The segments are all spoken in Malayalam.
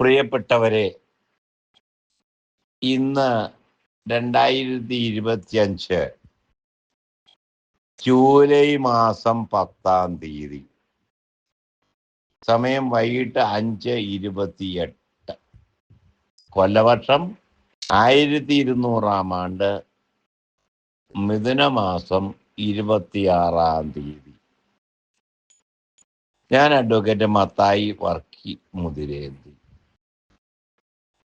പ്രിയപ്പെട്ടവരെ ഇന്ന് രണ്ടായിരത്തി ഇരുപത്തിയഞ്ച് ജൂലൈ മാസം പത്താം തീയതി. സമയം വൈകിട്ട് അഞ്ച് ഇരുപത്തിയെട്ട്. കൊല്ലവർഷം ആയിരത്തി ഇരുന്നൂറാം ആണ്ട് മിഥുനമാസം ഇരുപത്തിയാറാം തീയതി. ഞാൻ അഡ്വക്കേറ്റ് മത്തായി വർക്കി മുതിരേന്തി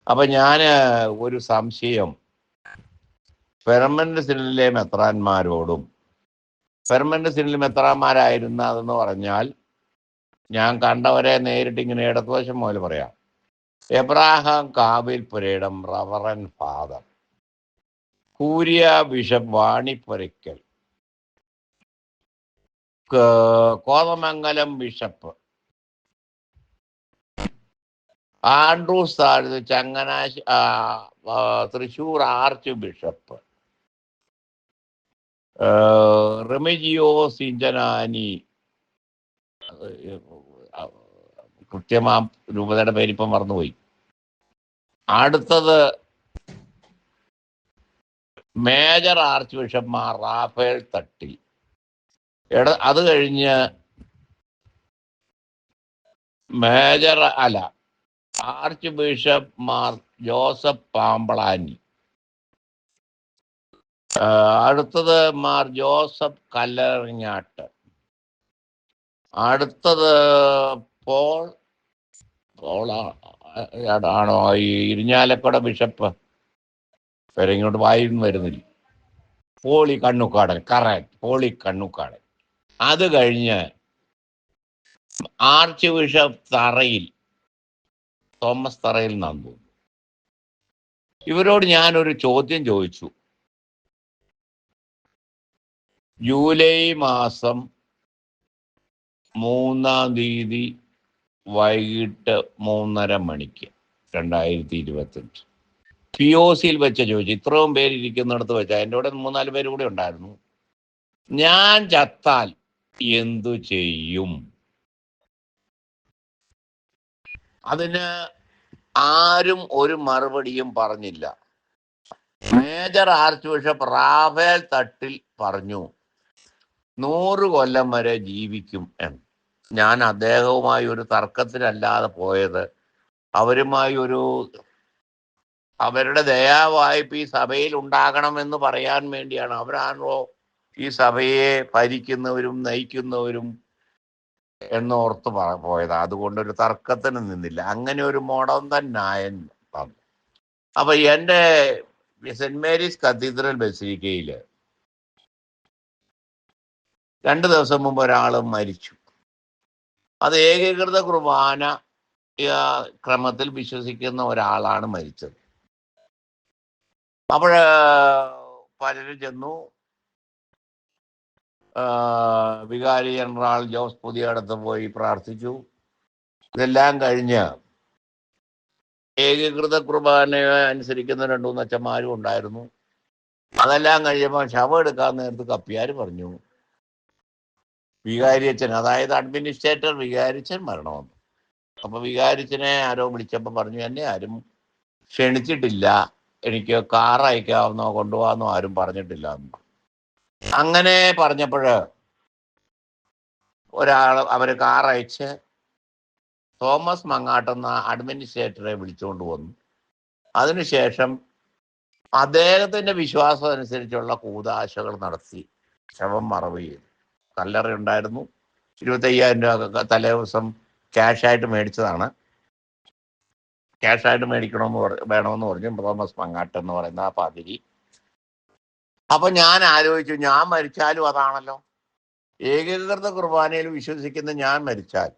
അപ്പൊ ഞാൻ ഒരു സംശയം. പെർമനന്റ് സിനിലെ മെത്രാന്മാരോടും പെർമനന്റ് സിനിൽ മെത്രാന്മാരായിരുന്ന അതെന്ന് പറഞ്ഞാൽ ഞാൻ കണ്ടവരെ നേരിട്ട് ഇങ്ങനെ ഇടതുവശം പോലെ പറയാം. Abraham Kavil Purayidam reverend father curia bishop Vanippurakkal Kothamangalam bishop Andrews താഴ്ന്ന് ചങ്ങനാശ് തൃശൂർ ആർച്ച് ബിഷപ്പ്. റെമിജിയോ സിഞ്ചനാനി കൃത്യമാ രൂപതയുടെ പേരിപ്പം മറന്നുപോയി. അടുത്തത് മേജർ ആർച്ച് ബിഷപ്പ്മാർ റാഫേൽ തട്ടി. അത് കഴിഞ്ഞ് മേജർ അല്ല archbishop Mar Joseph Pamplany. അടുത്തത് മാർ ജോസഫ് കല്ലറിഞ്ഞാട്ട് അടുത്തത് പോൾ പോളാണോ ഈ ഇരിഞ്ഞാലക്കുട ബിഷപ്പ്. വേറെ ഇങ്ങോട്ട് വായിന്ന് വരുന്നില്ല. പോളി കണ്ണുക്കാടൻ കറക്റ്റ് പോളി കണ്ണുക്കാടൻ. അത് കഴിഞ്ഞ് ആർച്ച് ബിഷപ്പ് തറയിൽ തോമസ് തറയിൽ നന്ദു ഇവരോട് ഞാനൊരു ചോദ്യം ചോദിച്ചു. ജൂലൈ മാസം മൂന്നാം തീയതി വൈകിട്ട് മൂന്നര മണിക്ക് രണ്ടായിരത്തി ഇരുപത്തഞ്ച് പി ഒ സിയിൽ വെച്ച ചോദിച്ചു. ഇത്രയും പേര് ഇരിക്കുന്നിടത്ത് വെച്ച എന്റെ കൂടെ മൂന്നാൽ പേര് കൂടെ ഉണ്ടായിരുന്നു. ഞാൻ ചത്താൽ എന്തു ചെയ്യും? അതിന് ആരും ഒരു മറുപടിയും പറഞ്ഞില്ല. Major archbishop Raphael Thattil പറഞ്ഞു നൂറ് കൊല്ലം വരെ ജീവിക്കും എന്ന്. ഞാൻ അദ്ദേഹവുമായി ഒരു തർക്കത്തിനല്ലാതെ പോയത് അവരുമായി ഒരു അവരുടെ ദയാവായ്പ ഈ സഭയിൽ ഉണ്ടാകണമെന്ന് പറയാൻ വേണ്ടിയാണ്. അവരാണോ ഈ സഭയെ ഭരിക്കുന്നവരും നയിക്കുന്നവരും എന്നോർത്ത് പോയതാ പോയത്. അതുകൊണ്ട് ഒരു തർക്കത്തിന് നിന്നില്ല. അങ്ങനെ ഒരു മോഡം നായൻ പറഞ്ഞു അപ്പൊ എന്റെ സെന്റ് മേരീസ് കത്തീഡ്രൽ ബസിലിക്കയിൽ രണ്ട് ദിവസം മുമ്പ് ഒരാൾ മരിച്ചു. അത് ഏകീകൃത കുർബാന ക്രമത്തിൽ വിശ്വസിക്കുന്ന ഒരാളാണ് മരിച്ചത്. അപ്പോൾ പലരും ചെന്നു. വികാരി ജനറൽ ജോസ് പുതിയ അടുത്ത് പോയി പ്രാർത്ഥിച്ചു. ഇതെല്ലാം കഴിഞ്ഞ് ഏകീകൃത കുർബാനയെ അനുസരിക്കുന്ന രണ്ടു മൂന്ന് അച്ഛന്മാരും ഉണ്ടായിരുന്നു. അതെല്ലാം കഴിയുമ്പോൾ ശവം എടുക്കാൻ നേരത്ത് കപ്പിയാർ പറഞ്ഞു. വികാരിയച്ഛൻ അതായത് അഡ്മിനിസ്ട്രേറ്റർ വികാരിച്ചൻ മരണമെന്ന്. അപ്പൊ വികാരിച്ചനെ ആരോ വിളിച്ചപ്പോൾ പറഞ്ഞു എന്നെ ആരും ക്ഷണിച്ചിട്ടില്ല. എനിക്ക് കാർ അയക്കാവുന്നോ കൊണ്ടുപോകാന്നോ ആരും പറഞ്ഞിട്ടില്ല എന്ന്. അങ്ങനെ പറഞ്ഞപ്പോഴ് ഒരാൾ അവർ കാറയച്ച് തോമസ് മങ്ങാട്ടെന്ന അഡ്മിനിസ്ട്രേറ്ററെ വിളിച്ചുകൊണ്ട് വന്നു. അതിനുശേഷം അദ്ദേഹത്തിന്റെ വിശ്വാസം അനുസരിച്ചുള്ള കൂതാശകൾ നടത്തി ശവം മറവ് ചെയ്തു. കല്ലറ ഉണ്ടായിരുന്നു. ഇരുപത്തയ്യായിരം രൂപ തലേ ദിവസം ക്യാഷായിട്ട് മേടിച്ചതാണ്. ക്യാഷായിട്ട് മേടിക്കണമെന്ന് പറ വേണമെന്ന് പറഞ്ഞു തോമസ് മങ്ങാട്ട് എന്ന് പറയുന്ന ആ പാതിരി അപ്പൊ ഞാൻ ആലോചിച്ചു ഞാൻ മരിച്ചാലും അതാണല്ലോ. ഏകീകൃത കുർബാനയിൽ വിശ്വസിക്കുന്ന ഞാൻ മരിച്ചാൽ.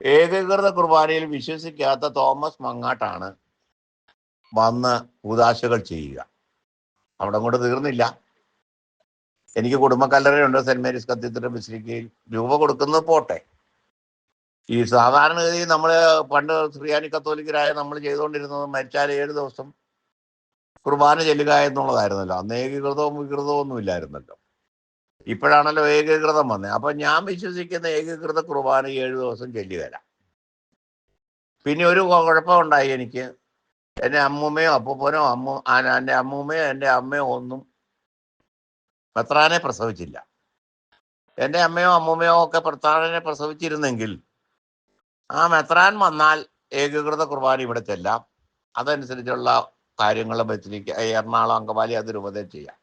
ഏകീകൃത കുർബാനയിൽ വിശ്വസിക്കാത്ത തോമസ് മങ്ങാട്ടാണ് വന്ന് ഉദാശകൾ ചെയ്യുക. അവിടെ കൊണ്ട് തീർന്നില്ല. എനിക്ക് കുടുംബക്കല്ലറയുണ്ട് സെന്റ് മേരീസ് കത്തീഡ്രൽ ബസിലിക്കയിൽ രൂപ കൊടുക്കുന്നത് പോട്ടെ. ഈ സാധാരണഗതി നമ്മൾ പണ്ട് ശ്രീയാനി കത്തോലിക്കരായ നമ്മൾ ചെയ്തുകൊണ്ടിരുന്നത് മരിച്ചാൽ ഏഴ് ദിവസം കുർബാന ചെല്ലുക എന്നുള്ളതായിരുന്നല്ലോ. അന്ന് ഏകീകൃതവും വികൃതവും ഒന്നും ഇല്ലായിരുന്നല്ലോ. ഇപ്പോഴാണല്ലോ ഏകീകൃതം വന്നത് അപ്പൊ ഞാൻ വിശ്വസിക്കുന്ന ഏകീകൃത കുർബാന ഏഴു ദിവസം ചെല്ലുകയില്ല പിന്നെ ഒരു കുഴപ്പമുണ്ടായി എനിക്ക്. എന്റെ അമ്മൂമ്മയോ അപ്പൂപ്പനോ അമ്മു എന്റെ അമ്മൂമ്മയോ എന്റെ അമ്മയോ ഒന്നും മെത്രാനെ പ്രസവിച്ചില്ല. എന്റെ അമ്മയോ അമ്മൂമ്മയോ ഒക്കെ മെത്രാനെ പ്രസവിച്ചിരുന്നെങ്കിൽ ആ മെത്രാൻ വന്നാൽ ഏകീകൃത കുർബാന ഇവിടെ ചെല്ലാം. അതനുസരിച്ചുള്ള കാര്യങ്ങൾ വെച്ചിരിക്കുക എറണാകുളം അങ്കമാലി അത് രൂപതയിൽ ചെയ്യാം.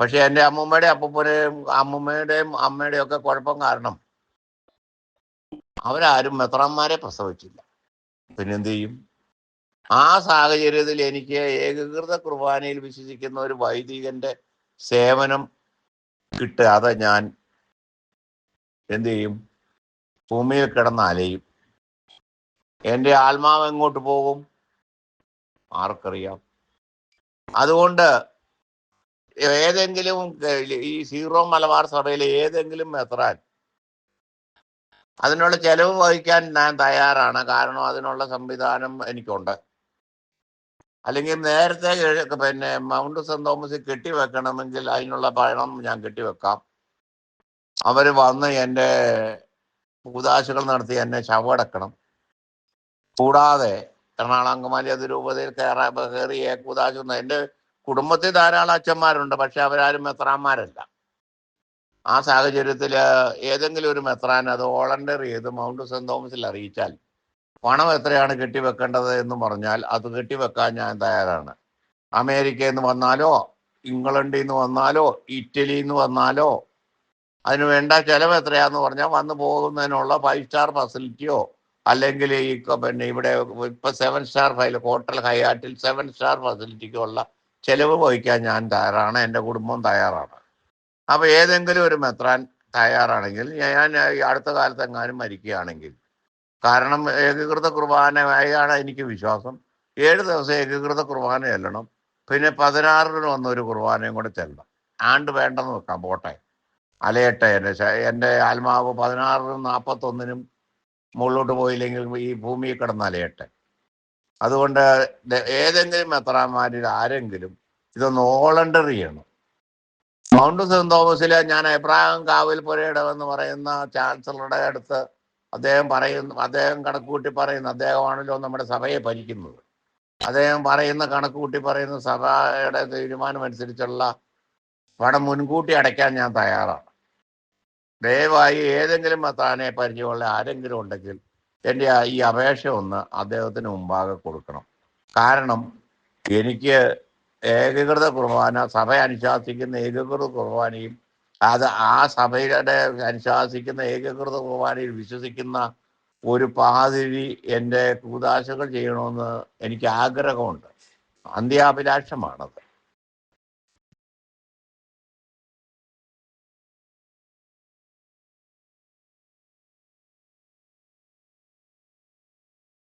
പക്ഷെ എന്റെ അമ്മൂമ്മയുടെയും അപ്പൂപ്പനെയും അമ്മൂമ്മയുടെയും അമ്മയുടെയും ഒക്കെ കുഴപ്പം കാരണം അവരാരും മെത്രാന്മാരെ പ്രസവിച്ചില്ല. പിന്നെന്ത് ചെയ്യും? ആ സാഹചര്യത്തിൽ എനിക്ക് ഏകീകൃത കുർബാനയിൽ വിശ്വസിക്കുന്ന ഒരു വൈദികന്റെ സേവനം കിട്ടാതെ ഞാൻ എന്ത് ചെയ്യും? ഭൂമിയിൽ കിടന്ന് അലയും. എന്റെ ആത്മാവ് എങ്ങോട്ട് പോകും? ആർക്കറിയാം. അതുകൊണ്ട് ഏതെങ്കിലും ഈ സീറോ മലബാർ സഭയിലെ ഏതെങ്കിലും മെത്രാൻ അതിനുള്ള ചെലവ് വഹിക്കാൻ ഞാൻ തയ്യാറാണ്. കാരണം അതിനുള്ള സംവിധാനം എനിക്കുണ്ട്. അല്ലെങ്കിൽ നേരത്തെ പിന്നെ മൗണ്ട് സെന്റ് തോമസിൽ കെട്ടിവെക്കണമെങ്കിൽ അതിനുള്ള പണം ഞാൻ കെട്ടിവെക്കാം അവർ വന്ന് എന്റെ കൂതാശകൾ നടത്തി എന്നെ ശവടക്കണം കൂടാതെ എറണാകുളം അങ്കമാലി അതിരൂപതയിൽ കയറാ കയറി കൂതാശ എന്റെ കുടുംബത്തിൽ ധാരാളം അച്ഛന്മാരുണ്ട് പക്ഷെ അവരാരും മെത്രാന്മാരല്ല. ആ സാഹചര്യത്തിൽ ഏതെങ്കിലും ഒരു മെത്രാൻ അത് വോളണ്ടറി ചെയ്ത് മൗണ്ട് സെന്റ് തോമസിൽ അറിയിച്ചാൽ പണം എത്രയാണ് കെട്ടിവെക്കേണ്ടത് എന്ന് പറഞ്ഞാൽ അത് കെട്ടിവെക്കാൻ ഞാൻ തയ്യാറാണ്. അമേരിക്കയിൽ നിന്ന് വന്നാലോ ഇംഗ്ലണ്ടിൽ നിന്ന് വന്നാലോ ഇറ്റലിയിൽ നിന്ന് വന്നാലോ അതിന് വേണ്ട ചെലവ് എത്രയാന്ന് പറഞ്ഞാൽ വന്നു പോകുന്നതിനുള്ള ഫൈവ് സ്റ്റാർ ഫെസിലിറ്റിയോ അല്ലെങ്കിൽ ഈ പിന്നെ ഇവിടെ ഇപ്പൊ സെവൻ സ്റ്റാർ ഫൈൽ ഹോട്ടൽ ഹയാറ്റിൽ സെവൻ സ്റ്റാർ ഫെസിലിറ്റിക്കുള്ള ചെലവ് വഹിക്കാൻ ഞാൻ തയ്യാറാണ്. എന്റെ കുടുംബം തയ്യാറാണ്. അപ്പോൾ ഏതെങ്കിലും ഒരു മെത്രാൻ തയ്യാറാണെങ്കിൽ ഞാൻ അടുത്ത കാലത്ത് എങ്ങാനും മരിക്കുകയാണെങ്കിൽ കാരണം ഏകീകൃത കുർബാനയാണ് എനിക്ക് വിശ്വാസം. ഏഴ് ദിവസം ഏകീകൃത കുർബാന ചെല്ലണം. പിന്നെ പതിനാറിന് വന്ന ഒരു കുർബാനയും കൂടെ ചെല്ലണം. ആണ്ട് വേണ്ടെന്ന് വെക്കാം പോട്ടെ. അലയട്ടെ എന്റെ എന്റെ ആത്മാവ് പതിനാറിനും നാൽപ്പത്തൊന്നിനും മുകളിലോട്ട് പോയില്ലെങ്കിൽ ഈ ഭൂമിയിൽ കിടന്നലയട്ടെ അതുകൊണ്ട് ഏതെങ്കിലും മെത്രാന്മാരിൽ ആരെങ്കിലും ഇതൊന്ന് ഓളണ്ടർ ചെയ്യണം. മൗണ്ട് സെന്റ് തോമസിലെ ഞാൻ എബ്രാഹിം കാവൽ എന്ന് പറയുന്ന ചാൻസലറുടെ അടുത്ത് അദ്ദേഹം പറയുന്നു അദ്ദേഹം കണക്കുകൂട്ടി പറയുന്ന അദ്ദേഹമാണല്ലോ നമ്മുടെ സഭയെ ഭരിക്കുന്നത്. അദ്ദേഹം പറയുന്ന കണക്കുകൂട്ടി പറയുന്ന സഭയുടെ തീരുമാനം അനുസരിച്ചുള്ള പണം മുൻകൂട്ടി അടയ്ക്കാൻ ഞാൻ തയ്യാറാണ്. ദയവായി ഏതെങ്കിലും മത്താനെ പരിചയമുള്ള ആരെങ്കിലും ഉണ്ടെങ്കിൽ എന്റെ ഈ അപേക്ഷ ഒന്ന് അദ്ദേഹത്തിന് മുമ്പാകെ കൊടുക്കണം. കാരണം എനിക്ക് ഏകീകൃത കുർബാന സഭ അനുശാസിക്കുന്ന ഏകീകൃത കുർബാനയും അത് ആ സഭയുടെ അനുശാസിക്കുന്ന ഏകീകൃത കുർബാനയിൽ വിശ്വസിക്കുന്ന ഒരു പാതിരി എന്റെ കൂതാശകൾ ചെയ്യണമെന്ന് എനിക്ക് ആഗ്രഹമുണ്ട്. അന്ത്യാഭിലാഷമാണത്.